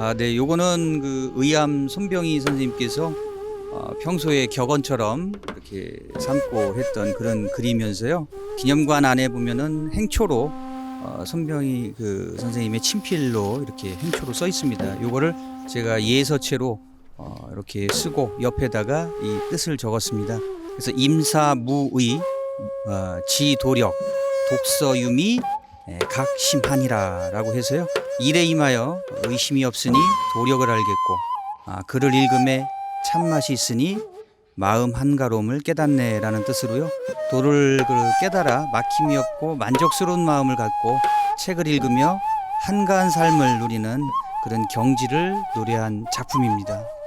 아, 네, 요거는 그 의암 손병희 선생님께서 어, 평소에 격언처럼 이렇게 삼고 했던 그런 글이면서요. 기념관 안에 보면은 행초로 어, 손병희 그 선생님의 친필로 이렇게 행초로 써 있습니다. 요거를 제가 예서체로 어, 이렇게 쓰고 옆에다가 이 뜻을 적었습니다. 그래서 임사무의 어, 지도력 독서유미 예, 각심하니라라고 해서요. 일에 임하여 의심이 없으니 도력을 알겠고 아, 글을 읽음에 참맛이 있으니 마음 한가로움을 깨닫네라는 뜻으로요. 도를 그 깨달아 막힘이 없고 만족스러운 마음을 갖고 책을 읽으며 한가한 삶을 누리는 그런 경지를 노래한 작품입니다.